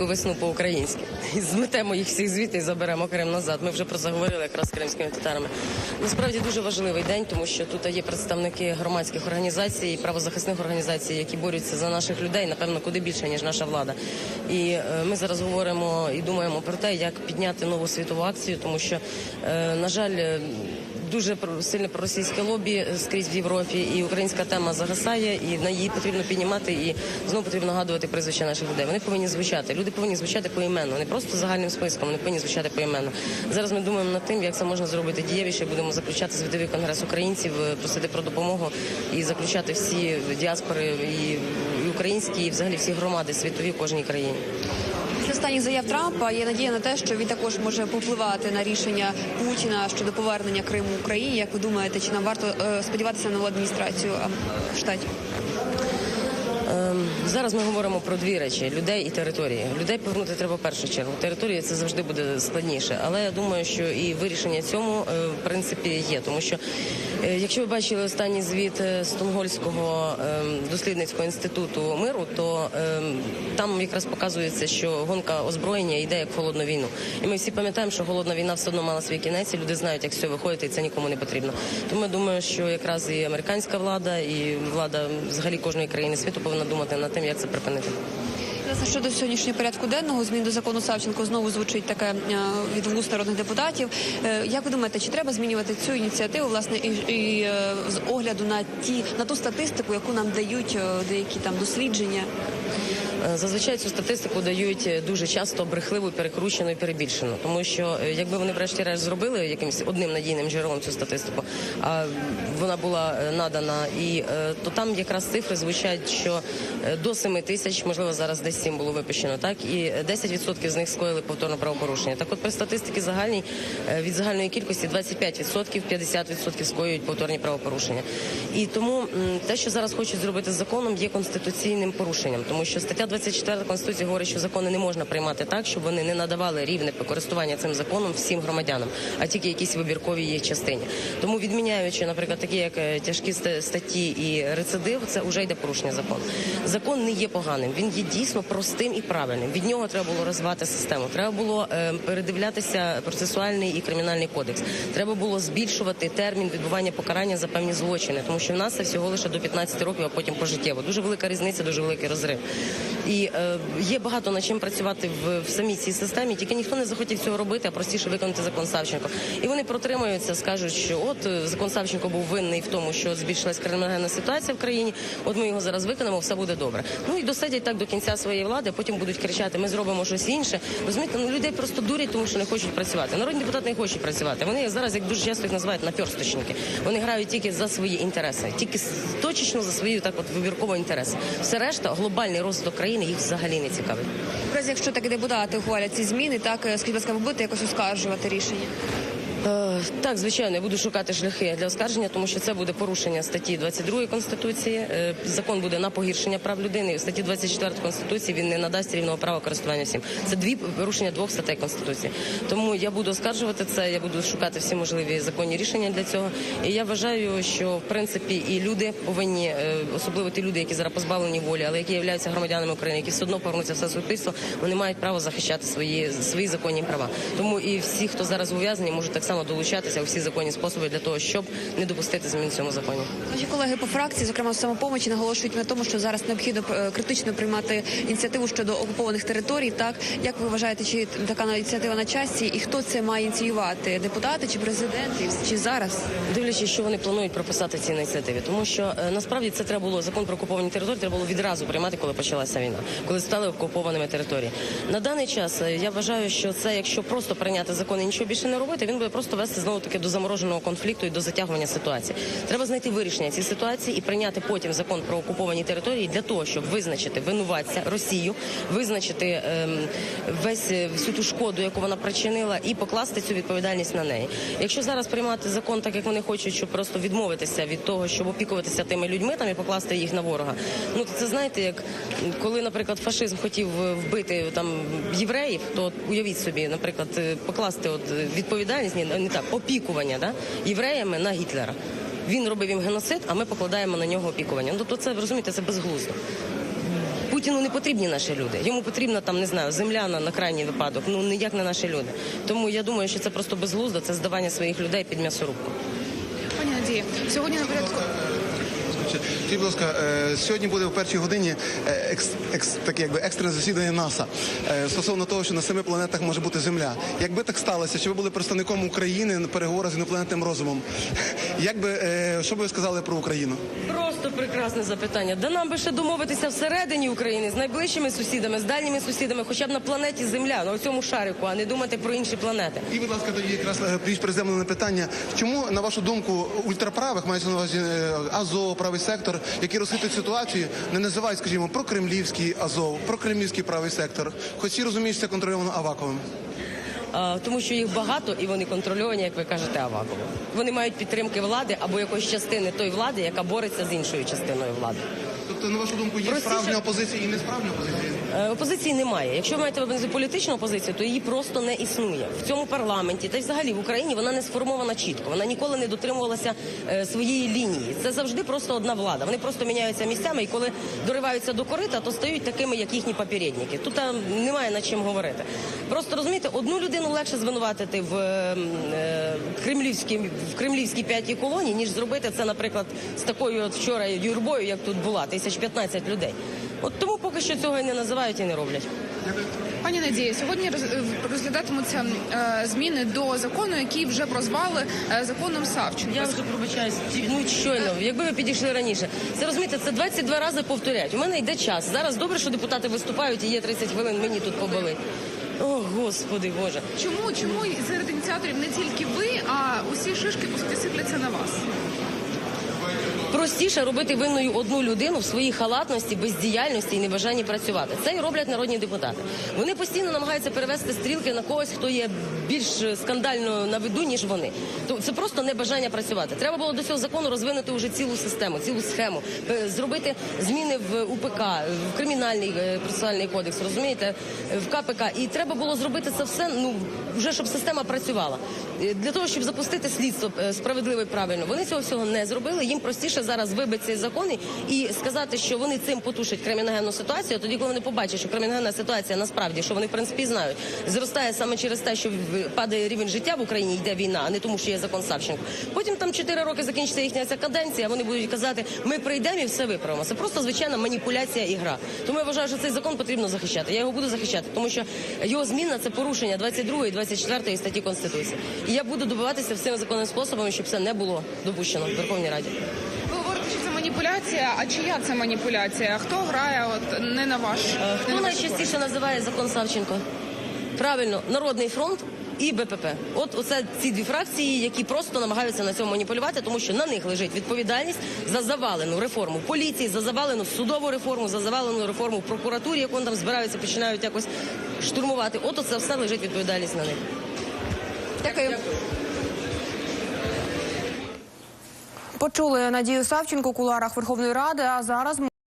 Весну по-українськи і зметемо їх всіх звідти і заберемо Крим назад. Ми вже про це говорили якраз з кримськими татарами. Насправді дуже важливий день, тому що тут є представники громадських організацій, і правозахисних організацій, які борються за наших людей, напевно, куди більше ніж наша влада. І е, ми зараз говоримо і думаємо про те, як підняти нову світову акцію, тому що, е, на жаль, дуже сильне проросійське лобі скрізь в Європі, і українська тема загасає, і на її потрібно піднімати, і знову потрібно нагадувати прізвища наших людей. Вони повинні звучати. Люди повинні звучати поіменно, не просто загальним списком, вони повинні звучати поіменно. Зараз ми думаємо над тим, як це можна зробити дієвіше. Будемо заключати світовий конгрес українців, е, просити про допомогу і заключати всі діаспори і українські, і взагалі всі громади світові в кожній країні. Останніх заяв Трампа є надія на те, що він також може попливати на рішення Путіна щодо повернення Криму Україні. Як ви думаєте, чи нам варто е, сподіватися на нову адміністрацію штатів? Зараз ми говоримо про дві речі: людей і території. Людей повернути треба в першу чергу. Території це завжди буде складніше. Але я думаю, що і вирішення цьому е, в принципі є. Тому що, е, якщо ви бачили останній звіт е, Стонгольського ем, дослідницького інституту миру, то ем, там якраз показується, що гонка озброєння йде як холодну війну. І ми всі пам'ятаємо, що голодна війна все одно мала свій кінець, і люди знають, як все виходить, і це нікому не потрібно. Тому я думаю, що якраз і американська влада, і влада взагалі кожної країни світу повинна думати над тим, як це припинити. Щодо сьогоднішнього порядку денного змін до закону Савченко знову звучить таке е, від вуст народних депутатів. Е, Як ви думаєте, чи треба змінювати цю ініціативу, власне, і, і е, з огляду на ті на ту статистику, яку нам дають деякі там дослідження? Е, Зазвичай цю статистику дають е, дуже часто брехливу, перекручену і перебільшену. Тому що е, якби вони врешті-решт зробили якимось одним надійним джерелом цю статистику, а вона була надана, і то там якраз цифри звучать, що до 7 тисяч, можливо, зараз десь 7 було випущено, так і е, 10% з них скоїли повторне правопорушення. Так, от при статистиці загальній від загальної кількості 25%, 50% скоюють повторні правопорушення. І тому те, що зараз хочуть зробити з законом, є конституційним порушенням, тому що стаття 24 конституції говорить, що закони не можна приймати так, щоб вони не надавали рівне користування цим законом всім громадянам, а тільки якісь вибіркові їх частині. Тому відміняючи, наприклад, такі як е, тяжкі ст- статті і рецидив, це вже йде порушення закону. Закон не є поганим, він є дійсно простим і правильним. Від нього треба було розвивати систему. Треба було е, передивлятися процесуальний і кримінальний кодекс. Треба було збільшувати термін відбування покарання за певні злочини, тому що в нас це всього лише до 15 років, а потім пожиттєво. Дуже велика різниця, дуже великий розрив. І е, є багато над чим працювати в, в самій цій системі. Тільки ніхто не захотів цього робити, а простіше виконати закон Савченко. І вони протримуються, скажуть, що от е, закон Савченко був винний в тому, що збільшилась кримінальна ситуація в країні. От ми його зараз виконаємо, все буде добре. Ну і досидять так до кінця своєї влади, потім будуть кричати: ми зробимо щось інше. Розумієте, ну людей просто дурять, тому що не хочуть працювати. Народні депутати не хочуть працювати. Вони зараз, як дуже часто їх називають наперсточники. Вони грають тільки за свої інтереси, тільки точечно за свої так, от вибіркові інтереси. Все решта, глобальний розвиток країни їх взагалі не цікавить. Разі, якщо таки депутати ухвалять ці зміни, так е, скажіть, будь будете якось оскаржувати рішення? Е, Так, звичайно, я буду шукати шляхи для оскарження, тому що це буде порушення статті 22 конституції. Е, Закон буде на погіршення прав людини. В статті 24 конституції він не надасть рівного права користування всім. Це дві порушення двох статей конституції. Тому я буду оскаржувати це. Я буду шукати всі можливі законні рішення для цього. І я вважаю, що в принципі і люди повинні, е, особливо ті люди, які зараз позбавлені волі, але які являються громадянами України, які все одно повернуться в все суспільство, вони мають право захищати свої свої законні права. Тому і всі, хто зараз ув'язнені, можуть так само долучатися у всі законні способи для того, щоб не допустити змін в цьому законі. Наші колеги по фракції, зокрема з самопомочі, наголошують на тому, що зараз необхідно е, критично приймати ініціативу щодо окупованих територій. Так як ви вважаєте, чи така ініціатива на часі, і хто це має ініціювати? Депутати чи президенти? Чи зараз? Дивлячись, що вони планують прописати в цій ініціативі, тому що е, насправді це треба було закон про окуповані території. Треба було відразу приймати, коли почалася війна, коли стали окупованими території. На даний час е, я вважаю, що це, якщо просто прийняти закон і нічого більше не робити, він буде просто вести знову таки до замороженого конфлікту і до затягування ситуації. Треба знайти вирішення цієї ситуації і прийняти потім закон про окуповані території для того, щоб визначити винуватця Росію, визначити ем, весь е, всю ту шкоду, яку вона причинила, і покласти цю відповідальність на неї. Якщо зараз приймати закон, так як вони хочуть, щоб просто відмовитися від того, щоб опікуватися тими людьми там і покласти їх на ворога. Ну то це знаєте, як коли, наприклад, фашизм хотів е, вбити там євреїв, то уявіть собі, наприклад, е, покласти от е, відповідальність, ні, не так, опікування да, євреями на Гітлера. Він робив їм геноцид, а ми покладаємо на нього опікування. Ну тобто це розумієте, це безглуздо. Путіну не потрібні наші люди. Йому потрібна там, не знаю, земляна на, на крайній випадок. Ну ніяк не наші люди. Тому я думаю, що це просто безглуздо, це здавання своїх людей під м'ясорубку. Пані Надія, сьогодні на порядку. Скажіть, будь ласка, е, сьогодні буде в першій годині е, екс, екс, таке якби екстрене засідання НАСА е, стосовно того, що на семи планетах може бути Земля. Якби так сталося, що ви були представником України на переговорах з інопланетним розумом, як би що би ви сказали про Україну? Просто прекрасне запитання. Да нам би ще домовитися всередині України з найближчими сусідами, з дальніми сусідами, хоча б на планеті Земля, на цьому шарику, а не думати про інші планети. І, будь ласка, тоді якраз більш приземлене питання. Чому, на вашу думку, ультраправих, мається на увазі Азов, правий сектор, які розхитують ситуацію, не називають, скажімо, про кремлівський Азов, про кремлівський правий сектор, хоч всі розуміють, що це контрольовано Аваковим. Тому що їх багато і вони контрольовані, як ви кажете, Аваково. Вони мають підтримки влади або якоїсь частини тої влади, яка бореться з іншою частиною влади. Тобто, на вашу думку, є Простіше- справжня опозиція і несправжня опозиція? Е, Опозиції немає. Якщо ви маєте політичну опозицію, то її просто не існує в цьому парламенті. Та й взагалі в Україні вона не сформована чітко. Вона ніколи не дотримувалася е, своєї лінії. Це завжди просто одна влада. Вони просто міняються місцями, і коли дориваються до корита, то стають такими, як їхні попередники. Тут немає над чим говорити. Просто розумієте, одну людину легше звинуватити в е, е, кремлівській в кремлівській п'ятій колоні, ніж зробити це, наприклад, з такою вчора юрбою, як тут була, тисяч 15 людей. От тому поки що цього і не називають і не роблять. Пані Надії, сьогодні розглядатимуться е, зміни до закону, який вже прозвали е, законом Савченко. Я вже пробачаюсь. Ну щойно, якби ви підійшли раніше. Це розумієте, це 22 рази повторять. У мене йде час. Зараз добре, що депутати виступають і є 30 хвилин. Мені тут побили. О, господи Боже. Чому чому серед ініціаторів не тільки ви, а усі шишки сипляться на вас? Простіше робити винною одну людину в своїй халатності, бездіяльності і небажанні працювати. Це і роблять народні депутати. Вони постійно намагаються перевести стрілки на когось, хто є більш скандально на виду, ніж вони. То це просто небажання працювати. Треба було до цього закону розвинути вже цілу систему, цілу схему, е, зробити зміни в УПК, в кримінальний е, процесуальний кодекс, розумієте, е, в КПК. І треба було зробити це все. Ну вже щоб система працювала. Для того, щоб запустити слідство справедливо і правильно, вони цього всього не зробили. Їм простіше зараз вибити цей закон і сказати, що вони цим потушать криміногенну ситуацію. Тоді, коли вони побачать, що криміногенна ситуація насправді, що вони в принципі знають, зростає саме через те, що падає рівень життя в Україні, йде війна, а не тому, що є закон Савченко. Потім там 4 роки закінчиться їхня ця каденція. Вони будуть казати, ми прийдемо і все виправимо. Це просто звичайна маніпуляція і гра. Тому я вважаю, що цей закон потрібно захищати. Я його буду захищати, тому що його зміна це порушення 22 і 24 статті конституції. І я буду добиватися всіми законними способами, щоб це не було допущено в Верховній Раді. Маніпуляція. А чия це маніпуляція? Хто грає от не на ваш Е, не Хто на ваш найчастіше називає закон Савченко? Правильно, Народний фронт і БПП. От оце ці дві фракції, які просто намагаються на цьому маніпулювати, тому що на них лежить відповідальність за завалену реформу поліції, за завалену судову реформу, за завалену реформу в прокуратурі, яку там збираються, починають якось штурмувати. От оце все лежить відповідальність на них. Дякую. Почули Надію Савченко у куларах Верховної Ради. А зараз